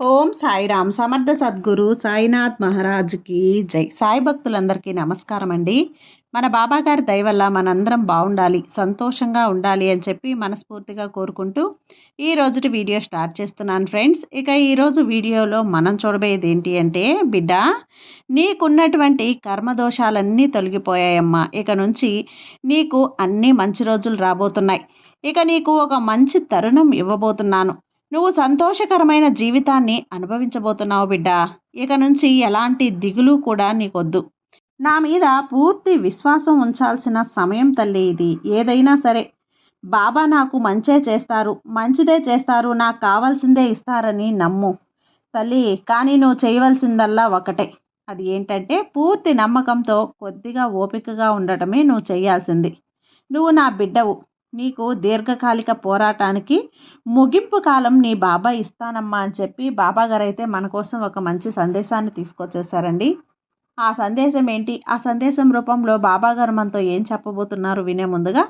ఓం సాయిరామ్. సమర్థ సద్గురు సాయినాథ్ మహారాజ్కి జై. సాయి భక్తులందరికీ నమస్కారం అండి. మన బాబాగారి దయ వల్ల మనందరం బాగుండాలి సంతోషంగా ఉండాలి అని చెప్పి మనస్ఫూర్తిగా కోరుకుంటూ ఈ రోజుటి వీడియో స్టార్ట్ చేస్తున్నాను ఫ్రెండ్స్. ఇక ఈరోజు వీడియోలో మనం చూడబోయేది ఏంటి అంటే బిడ్డ నీకున్నటువంటి కర్మదోషాలన్నీ తొలగిపోయాయమ్మా. ఇక నుంచి నీకు అన్ని మంచి రోజులు రాబోతున్నాయి. ఇక నీకు ఒక మంచి తరుణం ఇవ్వబోతున్నాను. నువ్వు సంతోషకరమైన జీవితాన్ని అనుభవించబోతున్నావు బిడ్డ. ఇక నుంచి ఎలాంటి దిగులు కూడా నీకొద్దు. నా మీద పూర్తి విశ్వాసం ఉంచాల్సిన సమయం తల్లి ఇది. ఏదైనా సరే. బాబా నాకు మంచే చేస్తారు. మంచిదే చేస్తారు. నాకు కావాల్సిందే ఇస్తారని నమ్ము. తల్లి కానీ నువ్వు చేయవలసిందల్లా ఒకటే. అది ఏంటంటే పూర్తి నమ్మకంతో కొద్దిగా ఓపికగా ఉండటమే నువ్వు చేయాల్సింది. నువ్వు నా బిడ్డవు. నీకు దీర్ఘకాలిక పోరాటానికి ముగింపు కాలం నీ బాబా ఇస్తానమ్మా అని చెప్పి బాబా గారు అయితే మన కోసం ఒక మంచి సందేశాన్ని తీసుకొచ్చేసారండి ఆ సందేశం ఏంటి? ఆ సందేశం రూపంలో బాబా గారు మనతో ఏం చెప్పబోతున్నారు వినే ముందుగా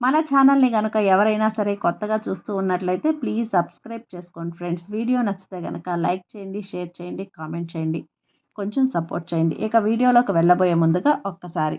మన ఛానల్ని కనుక ఎవరైనా సరే కొత్తగా చూస్తూ ఉన్నట్లయితే ప్లీజ్ సబ్స్క్రైబ్ చేసుకోండి ఫ్రెండ్స్. వీడియో నచ్చితే కనుక లైక్ చేయండి షేర్ చేయండి కామెంట్ చేయండి కొంచెం సపోర్ట్ చేయండి. ఇక వీడియోలోకి వెళ్ళబోయే ముందుగా ఒక్కసారి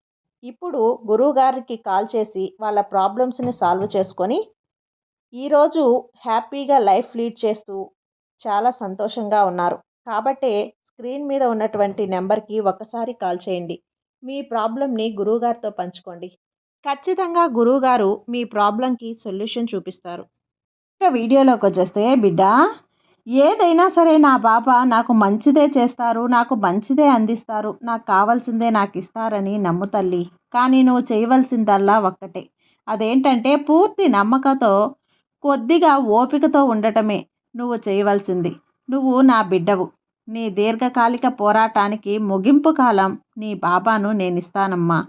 ఇప్పుడు గురువుగారికి కాల్ చేసి వాళ్ళ ప్రాబ్లమ్స్ని సాల్వ్ చేసుకొని ఈరోజు హ్యాపీగా లైఫ్ లీడ్ చేస్తూ చాలా సంతోషంగా ఉన్నారు. కాబట్టే స్క్రీన్ మీద ఉన్నటువంటి నెంబర్కి ఒకసారి కాల్ చేయండి. మీ ప్రాబ్లమ్ని గురువుగారితో పంచుకోండి. ఖచ్చితంగా గురువుగారు మీ ప్రాబ్లంకి సొల్యూషన్ చూపిస్తారు. ఇక వీడియోలోకి వచ్చేస్తే బిడ్డ ఏదైనా సరే నా బాబా నాకు మంచిదే చేస్తారు నాకు మంచిదే అందిస్తారు నాకు కావాల్సిందే నాకు ఇస్తారని నమ్ము తల్లి. కానీ నువ్వు చేయవలసిందల్లా ఒక్కటే. అదేంటంటే పూర్తి నమ్మకంతో కొద్దిగా ఓపికతో ఉండటమే నువ్వు చేయవలసింది. నువ్వు నా బిడ్డవు. నీ దీర్ఘకాలిక పోరాటానికి ముగింపు కాలం నీ బాబాను నేను ఇస్తానమ్మా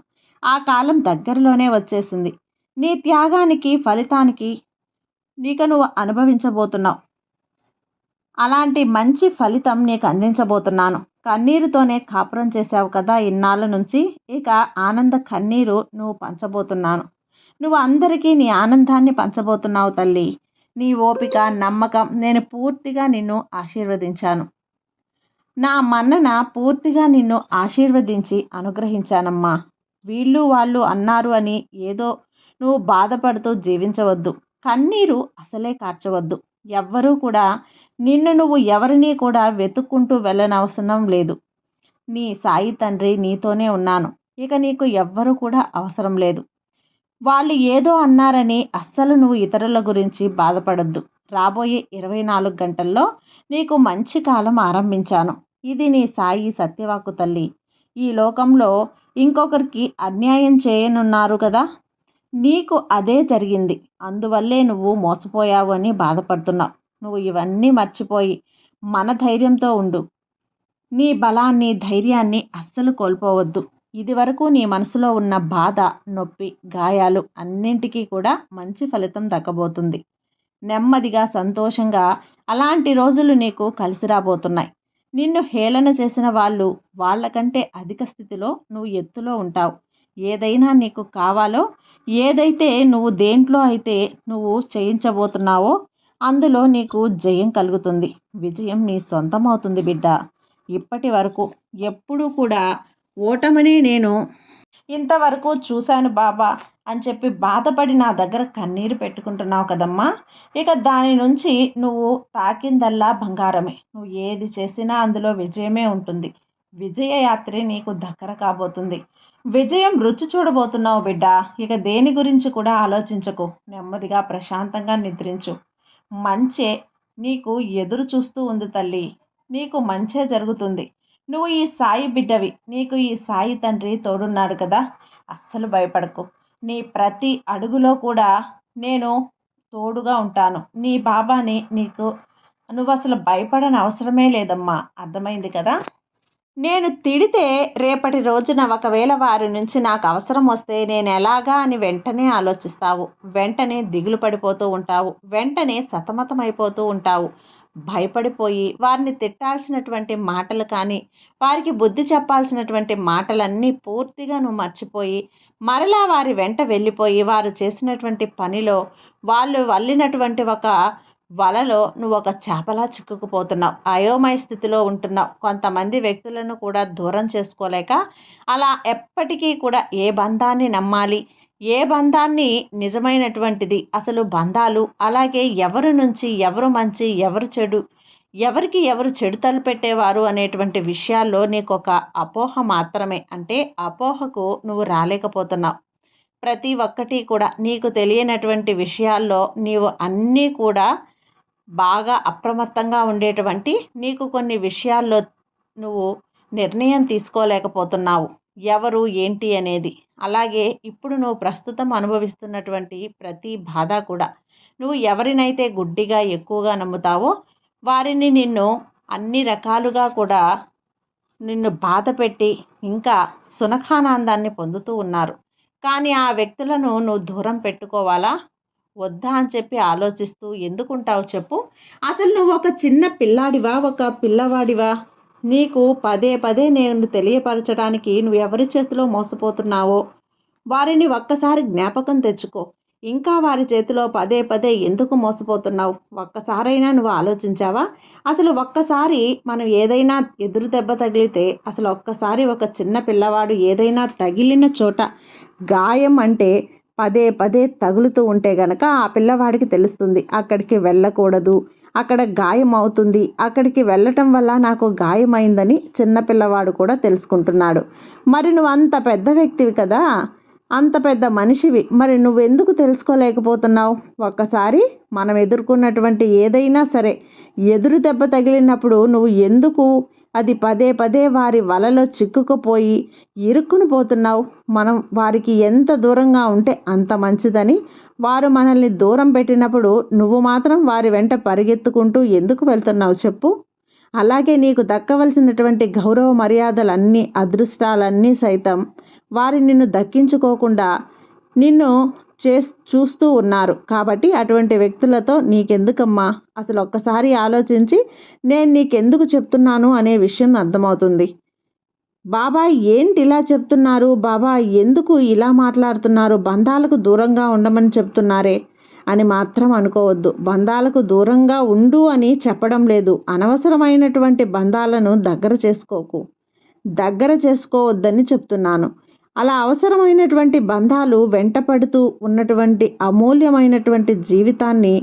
ఆ కాలం దగ్గరలోనే వచ్చేసింది. నీ త్యాగానికి ఫలితానికి నీకు నువ్వు అనుభవించబోతున్నావు. అలాంటి మంచి ఫలితం నీకు అందించబోతున్నాను. కన్నీరుతోనే కాపురం చేశావు కదా ఇన్నాళ్ళ నుంచి ఇక ఆనంద కన్నీరు నువ్వు పంచబోతున్నాను. నువ్వు అందరికీ నీ ఆనందాన్ని పంచబోతున్నావు తల్లి. నీ ఓపిక నమ్మకం నేను పూర్తిగా నిన్ను ఆశీర్వదించాను. నా మన్నన పూర్తిగా నిన్ను ఆశీర్వదించి అనుగ్రహించానమ్మా. వీళ్ళు వాళ్ళు అన్నారు అని ఏదో నువ్వు బాధపడుతూ జీవించవద్దు. కన్నీరు అసలే కార్చవద్దు. ఎవ్వరూ కూడా నిన్ను నువ్వు ఎవరిని కూడా వెతుక్కుంటూ వెళ్ళనవసరం లేదు. నీ సాయి తండ్రి నీతోనే ఉన్నాను. ఇక నీకు ఎవ్వరూ కూడా అవసరం లేదు. వాళ్ళు ఏదో అన్నారని అస్సలు నువ్వు ఇతరుల గురించి బాధపడద్దు. రాబోయే ఇరవై నాలుగు గంటల్లో నీకు మంచి కాలం ఆరంభించాను. ఇది నీ సాయి సత్యవాకు తల్లి. ఈ లోకంలో ఇంకొకరికి అన్యాయం చేయనున్నారు కదా? నీకు అదే జరిగింది. అందువల్లే నువ్వు మోసపోయావు అని బాధపడుతున్నావు. నువ్వు ఇవన్నీ మర్చిపోయి మన ధైర్యంతో ఉండు. నీ బలాన్ని ధైర్యాన్ని అస్సలు కోల్పోవద్దు. ఇదివరకు నీ మనసులో ఉన్న బాధ నొప్పి గాయాలు అన్నింటికీ కూడా మంచి ఫలితం దక్కబోతుంది. నెమ్మదిగా సంతోషంగా అలాంటి రోజులు నీకు కలిసి రాబోతున్నాయి. నిన్ను హేళన చేసిన వాళ్ళు వాళ్ళకంటే అధిక స్థితిలో నువ్వు ఎత్తులో ఉంటావు. ఏదైనా నీకు కావాలో ఏదైతే నువ్వు దేంట్లో అయితే నువ్వు చేయించబోతున్నావో అందులో నీకు జయం కలుగుతుంది. విజయం నీ సొంతం అవుతుంది బిడ్డ. ఇప్పటి వరకు ఎప్పుడూ కూడా ఓటమని నేను ఇంతవరకు చూశాను బాబా అని చెప్పి బాధపడి నా దగ్గర కన్నీరు పెట్టుకుంటున్నావు కదమ్మా. ఇక దాని నుంచి నువ్వు తాకిందల్లా బంగారమే. నువ్వు ఏది చేసినా అందులో విజయమే ఉంటుంది. విజయయాత్రే నీకు దగ్గర కాబోతుంది. విజయం రుచి చూడబోతున్నావు బిడ్డ. ఇక దేని గురించి కూడా ఆలోచించకు. నెమ్మదిగా ప్రశాంతంగా నిద్రించు. మంచే. నీకు ఎదురు చూస్తూ ఉంది తల్లి. నీకు మంచే జరుగుతుంది. నువ్వు ఈ సాయి బిడ్డవి. నీకు ఈ సాయి తండ్రి తోడున్నాడు కదా. అస్సలు భయపడకు. నీ ప్రతి అడుగులో కూడా నేను తోడుగా ఉంటాను. నీ బాబాని నీకు నువ్వు అసలు భయపడని అవసరమే లేదమ్మా. అర్థమైంది కదా? నేను తిడితే రేపటి రోజున ఒకవేళ వారి నుంచి నాకు అవసరం వస్తే నేను ఎలాగా అని వెంటనే ఆలోచిస్తావు. వెంటనే దిగులు పడిపోతూ ఉంటావు. వెంటనే సతమతమైపోతూ ఉంటావు. భయపడిపోయి వారిని తిట్టాల్సినటువంటి మాటలు కానీ వారికి బుద్ధి చెప్పాల్సినటువంటి మాటలన్నీ పూర్తిగా నువ్వు మర్చిపోయి మరలా వారి వెంట వెళ్ళిపోయి వారు చేసినటువంటి పనిలో వాళ్ళు వల్లినటువంటి ఒక వలలో నువ్వు ఒక చేపలా చిక్కుకుపోతున్నావు. అయోమయ స్థితిలో ఉంటున్నావు. కొంతమంది వ్యక్తులను కూడా దూరం చేసుకోలేక అలా ఎప్పటికీ కూడా ఏ బంధాన్ని నమ్మాలి? ఏ బంధాన్ని నిజమైనటువంటిది? అసలు బంధాలు? అలాగే ఎవరి నుంచి ఎవరు మంచి ఎవరు చెడు? ఎవరికి ఎవరు చెడు తలపెట్టేవారు అనేటువంటి విషయాల్లో నీకు ఒక అపోహ మాత్రమే. అంటే అపోహకు నువ్వు రాలేకపోతున్నావు. ప్రతి ఒక్కటి కూడా నీకు తెలియనటువంటి విషయాల్లో నీవు అన్నీ కూడా బాగా అప్రమత్తంగా ఉండేటువంటి నీకు కొన్ని విషయాల్లో నువ్వు నిర్ణయం తీసుకోలేకపోతున్నావు. ఎవరు ఏంటి అనేది. అలాగే ఇప్పుడు నువ్వు ప్రస్తుతం అనుభవిస్తున్నటువంటి ప్రతి బాధ కూడా. నువ్వు ఎవరినైతే గుడ్డిగా ఎక్కువగా నమ్ముతావో వారిని నిన్ను అన్ని రకాలుగా కూడా నిన్ను బాధ పెట్టి ఇంకా సునఖానందాన్ని పొందుతూ ఉన్నారు. కానీ ఆ వ్యక్తులను నువ్వు దూరం పెట్టుకోవాలా? వద్దా అని చెప్పి ఆలోచిస్తూ ఎందుకుంటావు చెప్పు. అసలు నువ్వు ఒక చిన్న పిల్లాడివా? ఒక పిల్లవాడివా? నీకు పదే పదే నేను తెలియపరచడానికి నువ్వు ఎవరి చేతిలో మోసపోతున్నావో? వారిని ఒక్కసారి జ్ఞాపకం తెచ్చుకో. ఇంకా వారి చేతిలో పదే పదే ఎందుకు మోసపోతున్నావు? ఒక్కసారైనా నువ్వు ఆలోచించావా? అసలు ఒక్కసారి మనం ఏదైనా ఎదురు దెబ్బ తగిలితే అసలు ఒక్కసారి ఒక చిన్న పిల్లవాడు ఏదైనా తగిలిన చోట గాయం అంటే పదే పదే తగులుతూ ఉంటే గనక ఆ పిల్లవాడికి తెలుస్తుంది అక్కడికి వెళ్ళకూడదు అక్కడ గాయం అవుతుంది అక్కడికి వెళ్ళటం వల్ల నాకు గాయమైందని చిన్నపిల్లవాడు కూడా తెలుసుకుంటున్నాడు. మరి నువ్వు అంత పెద్ద వ్యక్తివి కదా అంత పెద్ద మనిషివి మరి నువ్వెందుకు తెలుసుకోలేకపోతున్నావు? ఒక్కసారి మనం ఎదుర్కొన్నటువంటి ఏదైనా సరే ఎదురు దెబ్బ తగిలినప్పుడు నువ్వు ఎందుకు అది పదే పదే వారి వలలో చిక్కుకుపోయి ఇరుక్కుని పోతున్నావు. మనం వారికి ఎంత దూరంగా ఉంటే అంత మంచిదని. వారు మనల్ని దూరం పెట్టినప్పుడు నువ్వు మాత్రం వారి వెంట పరిగెత్తుకుంటూ ఎందుకు వెళ్తున్నావు చెప్పు. అలాగే నీకు దక్కవలసినటువంటి గౌరవ మర్యాదలన్నీ అదృష్టాలన్నీ సైతం వారి నిన్ను దక్కించుకోకుండా నిన్ను చే చూస్తూ ఉన్నారు. కాబట్టి అటువంటి వ్యక్తులతో నీకెందుకమ్మా? అసలు ఒక్కసారి ఆలోచించి నేను నీకెందుకు చెప్తున్నాను అనే విషయం అర్థమవుతుంది. బాబా ఏంటి ఇలా చెప్తున్నారు? బాబా ఎందుకు ఇలా మాట్లాడుతున్నారు? బంధాలకు దూరంగా ఉండమని చెప్తున్నారే అని మాత్రం అనుకోవద్దు. బంధాలకు దూరంగా ఉండు అని చెప్పడం లేదు. అనవసరమైనటువంటి బంధాలను దగ్గర చేసుకోకు. దగ్గర చేసుకోవద్దని చెప్తున్నాను. అలా అవసరమైనటువంటి బంధాలు వెంటపడుతూ ఉన్నటువంటి అమూల్యమైనటువంటి జీవితాన్ని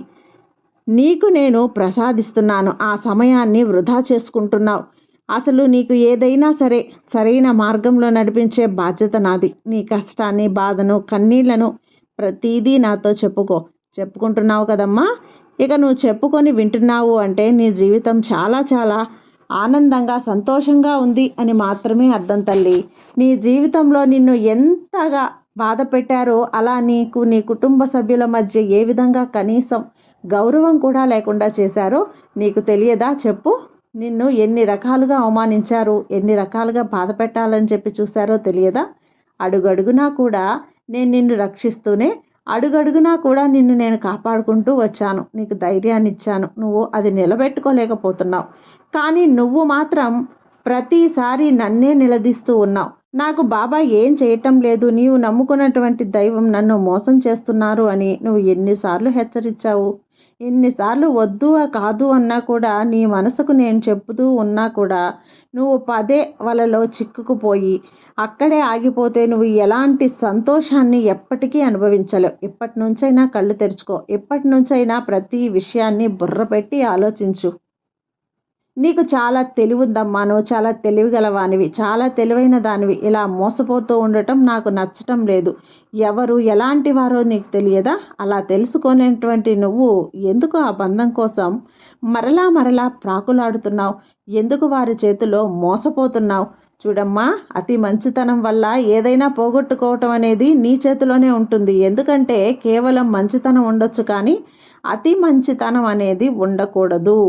నీకు నేను ప్రసాదిస్తున్నాను. ఆ సమయాన్ని వృధా చేసుకుంటున్నావు. అసలు నీకు ఏదైనా సరే సరైన మార్గంలో నడిపించే బాధ్యత నాది. నీ కష్టాన్ని బాధను కన్నీళ్ళను ప్రతీదీ నాతో చెప్పుకో. చెప్పుకుంటున్నావు కదమ్మా? ఇక నువ్వు చెప్పుకొని వింటున్నావు అంటే నీ జీవితం చాలా చాలా ఆనందంగా సంతోషంగా ఉంది అని మాత్రమే అర్థం తల్లి. నీ జీవితంలో నిన్ను ఎంతగా బాధ పెట్టారో అలా నీకు నీ కుటుంబ సభ్యుల మధ్య ఏ విధంగా కనీసం గౌరవం కూడా లేకుండా చేశారో నీకు తెలియదా? చెప్పు. నిన్ను ఎన్ని రకాలుగా అవమానించారు ఎన్ని రకాలుగా బాధ పెట్టాలని చెప్పి చూశారో తెలియదా? అడుగడుగునా కూడా నేను నిన్ను రక్షిస్తూనే అడుగడుగునా కూడా నిన్ను నేను కాపాడుకుంటూ వచ్చాను. నీకు ధైర్యాన్ని ఇచ్చాను. నువ్వు అది నిలబెట్టుకోలేకపోతున్నావు. కానీ నువ్వు మాత్రం ప్రతిసారి నన్నే నిలదీస్తూ ఉన్నావు. నాకు బాబా ఏం చేయటం లేదు. నీవు నమ్ముకున్నటువంటి దైవం నన్ను మోసం చేస్తున్నారు అని నువ్వు ఎన్నిసార్లు హెచ్చరించావు. ఎన్నిసార్లు వద్దు కాదు అన్నా కూడా నీ మనసుకు నేను చెబుతూ ఉన్నా కూడా నువ్వు పదే వలలో చిక్కుకుపోయి అక్కడే ఆగిపోతే నువ్వు ఎలాంటి సంతోషాన్ని ఎప్పటికీ అనుభవించలేవు. ఇప్పటి నుంచైనా కళ్ళు తెరుచుకో. ఇప్పటి నుంచైనా ప్రతి విషయాన్ని బుర్ర పెట్టి ఆలోచించు. నీకు చాలా తెలివి ఉందమ్మా నువ్వు చాలా తెలివిగలవానివి. చాలా తెలివైన దానివి. ఇలా మోసపోతూ ఉండటం నాకు నచ్చటం లేదు. ఎవరు ఎలాంటి వారో నీకు తెలియదా? అలా తెలుసుకునేటువంటి నువ్వు ఎందుకు ఆ బంధం కోసం మరలా మరలా ప్రాకులాడుతున్నావు? ఎందుకు వారి చేతిలో మోసపోతున్నావు? చూడమ్మా అతి మంచితనం వల్ల ఏదైనా పోగొట్టుకోవటం అనేది నీ చేతిలోనే ఉంటుంది. ఎందుకంటే కేవలం మంచితనం ఉండొచ్చు కానీ అతి మంచితనం అనేది ఉండకూడదు.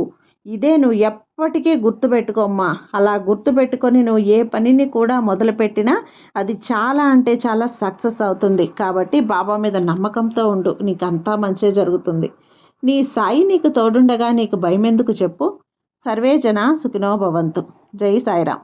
ఇదే నువ్వు ఎప్పటికీ గుర్తుపెట్టుకోమ్మా. అలా గుర్తుపెట్టుకొని నువ్వు ఏ పనిని కూడా మొదలుపెట్టినా అది చాలా అంటే చాలా సక్సెస్ అవుతుంది. కాబట్టి బాబా మీద నమ్మకంతో ఉండు. నీకు అంతా మంచి జరుగుతుంది. నీ సాయి నీకు తోడుండగా నీకు భయం ఎందుకు చెప్పు. సర్వే జన సుఖినో భవంతు. జై సాయిరామ్.